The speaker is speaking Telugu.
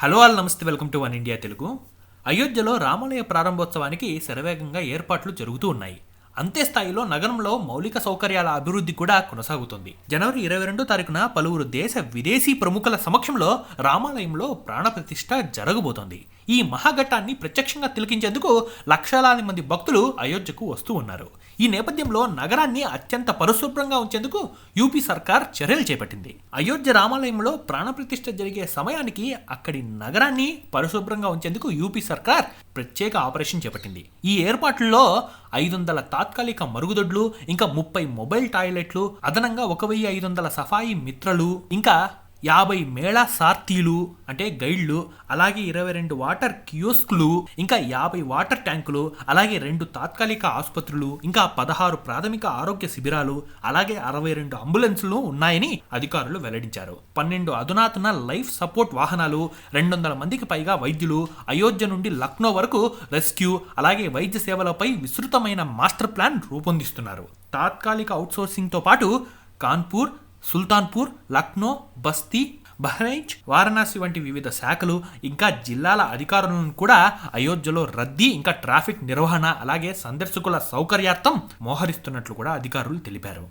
హలో ఆల్ నమస్తే welcome to one India Telugu. అయోధ్యలో రామాలయ ప్రారంభోత్సవానికి శరవేగంగా ఏర్పాట్లు జరుగుతూ ఉన్నాయి. అంతే స్థాయిలో నగరంలో మౌలిక సౌకర్యాల అభివృద్ధి కూడా కొనసాగుతుంది. జనవరి ఇరవై రెండో తారీఖున పలువురు దేశ విదేశీ ప్రముఖుల సమక్షంలో రామాలయంలో ప్రాణప్రతిష్ఠ జరగబోతోంది. ఈ మహాఘట్టాన్ని ప్రత్యక్షంగా తిలకించేందుకు లక్షలాది మంది భక్తులు అయోధ్యకు వస్తూ ఉన్నారు. ఈ నేపథ్యంలో నగరాన్ని అత్యంత పరిశుభ్రంగా ఉంచేందుకు యూపీ సర్కార్ చర్యలు చేపట్టింది. అయోధ్య రామాలయంలో ప్రాణప్రతిష్ఠ జరిగే సమయానికి అక్కడి నగరాన్ని పరిశుభ్రంగా ఉంచేందుకు యూపీ సర్కార్ ప్రత్యేక ఆపరేషన్ చేపట్టింది. ఈ ఏర్పాట్లలో ఐదు వందల తాత్కాలిక మరుగుదొడ్లు ఇంకా ముప్పై మొబైల్ టాయిలెట్లు అదనంగా ఒక వెయ్యి ఐదు వందల సఫాయి మిత్రలు ఇంకా యాభై మేళా సార్తీలు అంటే గైడ్లు అలాగే ఇరవై రెండు వాటర్ కియోస్క్లు ఇంకా యాభై వాటర్ ట్యాంకులు అలాగే రెండు తాత్కాలిక ఆసుపత్రులు ఇంకా పదహారు ప్రాథమిక ఆరోగ్య శిబిరాలు అలాగే అరవై రెండు అంబులెన్సులు ఉన్నాయని అధికారులు వెల్లడించారు. పన్నెండు అధునాతన లైఫ్ సపోర్ట్ వాహనాలు రెండు వందల మందికి పైగా వైద్యులు అయోధ్య నుండి లక్నో వరకు రెస్క్యూ అలాగే వైద్య సేవలపై విస్తృతమైన మాస్టర్ ప్లాన్ రూపొందిస్తున్నారు. తాత్కాలిక అవుట్సోర్సింగ్తో పాటు కాన్పూర్ సుల్తాన్పూర్ లక్నో బస్తీ బహ్రైచ్ వారణాసి వంటి వివిధ శాఖలు ఇంకా జిల్లాల అధికారులను కూడా అయోధ్యలో రద్దీ ఇంకా ట్రాఫిక్ నిర్వహణ అలాగే సందర్శకుల సౌకర్యార్థం మోహరిస్తున్నట్లు కూడా అధికారులు తెలిపారు.